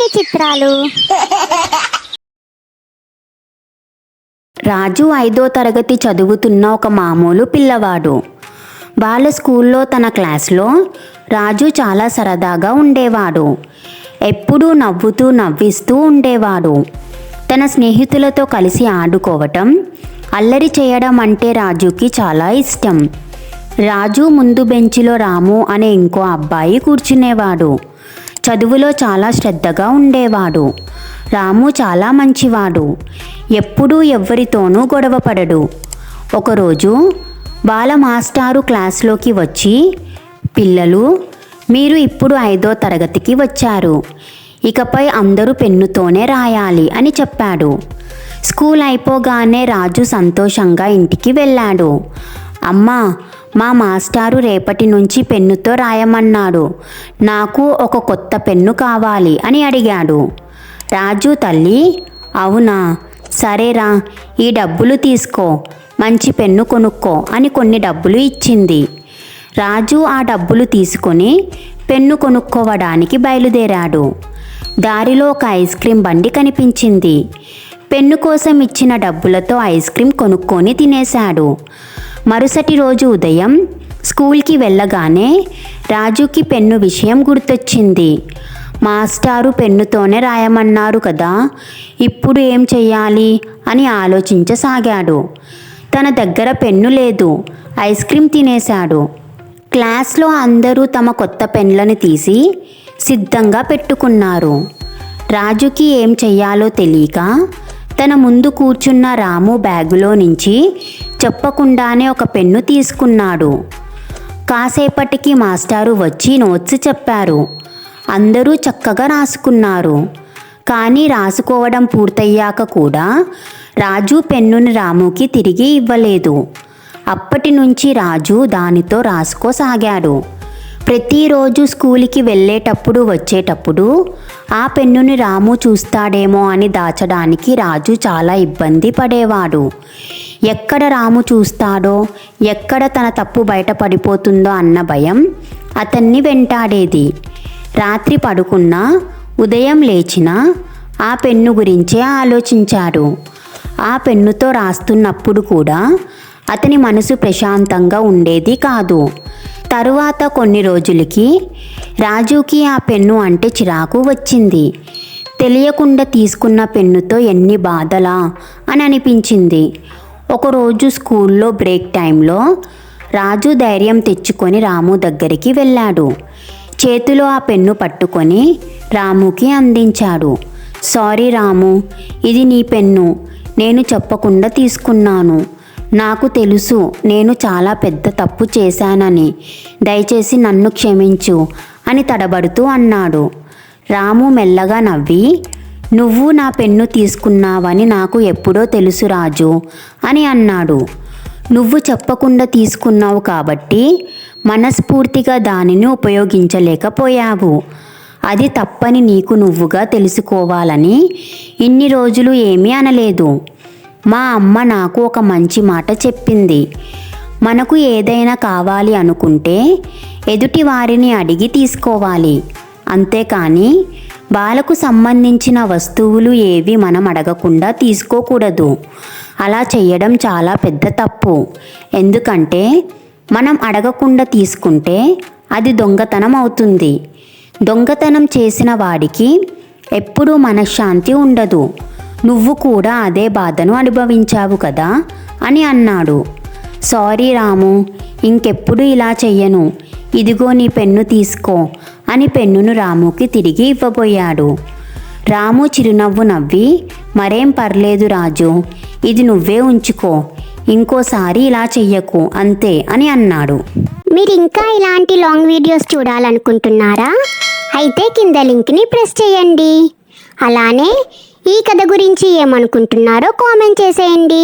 కొన్ని చిత్రాలు? రాజు ఐదో తరగతి చదువుతున్న ఒక మామూలు పిల్లవాడు. వాళ్ళ స్కూల్లో తన క్లాస్లో రాజు చాలా సరదాగా ఉండేవాడు. ఎప్పుడూ నవ్వుతూ నవ్విస్తూ ఉండేవాడు. తన స్నేహితులతో కలిసి ఆడుకోవటం అల్లరి చేయడం అంటే రాజుకి చాలా ఇష్టం. రాజు ముందు బెంచిలో రాము అనే ఇంకో అబ్బాయి కూర్చునేవాడు. చదువులో చాలా శ్రద్ధగా ఉండేవాడు. రాము చాలా మంచివాడు. ఎప్పుడూ ఎవ్వరితోనూ గొడవపడడు ఒకరోజు బాల మాస్టారు క్లాస్లోకి వచ్చి పిల్లలు మీరు ఇప్పుడు ఐదో తరగతికి వచ్చారు. ఇకపై అందరూ పెన్నుతోనే రాయాలి అని చెప్పాడు. స్కూల్ అయిపోగానే రాజు సంతోషంగా ఇంటికి వెళ్ళాడు. అమ్మా మా మాస్టారు రేపటి నుంచి పెన్నుతో రాయమన్నాడు. నాకు ఒక కొత్త పెన్ను కావాలి అని అడిగాడు. రాజు తల్లి అవునా? సరేరా ఈ డబ్బులు తీసుకో. మంచి పెన్ను కొనుక్కో అని కొన్ని డబ్బులు ఇచ్చింది. రాజు ఆ డబ్బులు తీసుకొని పెన్ను కొనుక్కోవడానికి బయలుదేరాడు. దారిలో ఒక ఐస్ క్రీం బండి కనిపించింది. పెన్ను కోసం ఇచ్చిన డబ్బులతో ఐస్ క్రీం కొనుక్కొని తినేశాడు. మరుసటి రోజు ఉదయం స్కూల్కి వెళ్ళగానే రాజుకి పెన్ను విషయం గుర్తొచ్చింది. మాస్టారు పెన్నుతోనే రాయమన్నారు కదా ఇప్పుడు ఏం చెయ్యాలి అని ఆలోచించసాగాడు. తన దగ్గర పెన్ను లేదు ఐస్ క్రీమ్ తినేశాడు. క్లాస్లో అందరూ తమ కొత్త పెన్లను తీసి సిద్ధంగా పెట్టుకున్నారు. రాజుకి ఏం చెయ్యాలో తెలియక తన ముందు కూర్చున్న రాము బ్యాగులో నుంచి చెప్పకుండానే ఒక పెన్ను తీసుకున్నాడు. కాసేపటికి మాస్టారు వచ్చి నోట్స్ చెప్పారు. అందరూ చక్కగా రాసుకున్నారు. కానీ రాసుకోవడం పూర్తయ్యాక కూడా రాజు పెన్నుని రాముకి తిరిగి ఇవ్వలేదు. అప్పటి నుంచి రాజు దానితో రాసుకోసాగాడు. ప్రతిరోజు స్కూల్కి వెళ్ళేటప్పుడు వచ్చేటప్పుడు ఆ పెన్నుని రాము చూస్తాడేమో అని దాచడానికి రాజు చాలా ఇబ్బంది పడేవాడు. ఎక్కడ రాము చూస్తాడో ఎక్కడ తన తప్పు బయటపడిపోతుందో అన్న భయం అతన్ని వెంటాడేది. రాత్రి పడుకున్నా ఉదయం లేచినా ఆ పెన్ను గురించే ఆలోచించాడు. ఆ పెన్నుతో రాస్తున్నప్పుడు కూడా అతని మనసు ప్రశాంతంగా ఉండేది కాదు. తరువాత కొన్ని రోజులకి రాజుకి ఆ పెన్ను అంటే చిరాకు వచ్చింది. తెలియకుండా తీసుకున్న పెన్నుతో ఎన్ని బాధలా అని అనిపించింది. ఒకరోజు స్కూల్లో బ్రేక్ టైంలో రాజు ధైర్యం తెచ్చుకొని రాము దగ్గరికి వెళ్ళాడు. చేతిలో ఆ పెన్ను పట్టుకొని రాముకి అందించాడు. సారీ రాము ఇది నీ పెన్ను. నేను చెప్పకుండా తీసుకున్నాను. నాకు తెలుసు నేను చాలా పెద్ద తప్పు చేశానని. దయచేసి నన్ను క్షమించు అని తడబడుతూ అన్నాడు. రాము మెల్లగా నవ్వి నువ్వు నా పెన్ను తీసుకున్నావని నాకు ఎప్పుడో తెలుసు రాజు అని అన్నాడు. నువ్వు చెప్పకుండా తీసుకున్నావు కాబట్టి మనస్ఫూర్తిగా దానిని ఉపయోగించలేకపోయావు. అది తప్పని నీకు నువ్వుగా తెలుసుకోవాలని ఇన్ని రోజులు ఏమీ అనలేదు. మా అమ్మ నాకు ఒక మంచి మాట చెప్పింది. మనకు ఏదైనా కావాలి అనుకుంటే ఎదుటి వారిని అడిగి తీసుకోవాలి. అంతేకాని వాళ్ళకు సంబంధించిన వస్తువులు ఏవి మనం అడగకుండా తీసుకోకూడదు. అలా చేయడం చాలా పెద్ద తప్పు. ఎందుకంటే మనం అడగకుండా తీసుకుంటే అది దొంగతనం అవుతుంది. దొంగతనం చేసిన వాడికి ఎప్పుడూ మనశ్శాంతి ఉండదు. నువ్వు కూడా అదే బాధను అనుభవించావు కదా? అని అన్నాడు. సారీ రాము ఇంకెప్పుడు ఇలా చెయ్యను. ఇదిగో నీ పెన్ను తీసుకో అని పెన్నును రాముకి తిరిగి ఇవ్వబోయాడు. రాము చిరునవ్వు నవ్వి మరేం పర్లేదు రాజు ఇది నువ్వే ఉంచుకో. ఇంకోసారి ఇలా చెయ్యకు అంతే అని అన్నాడు. మీరు ఇంకా ఇలాంటి లాంగ్ వీడియోస్ చూడాలనుకుంటున్నారా? అయితే కింద లింక్ని ప్రెస్ చేయండి. అలానే ఈ కథ గురించి ఏమనుకుంటున్నారో కామెంట్ చేసేయండి.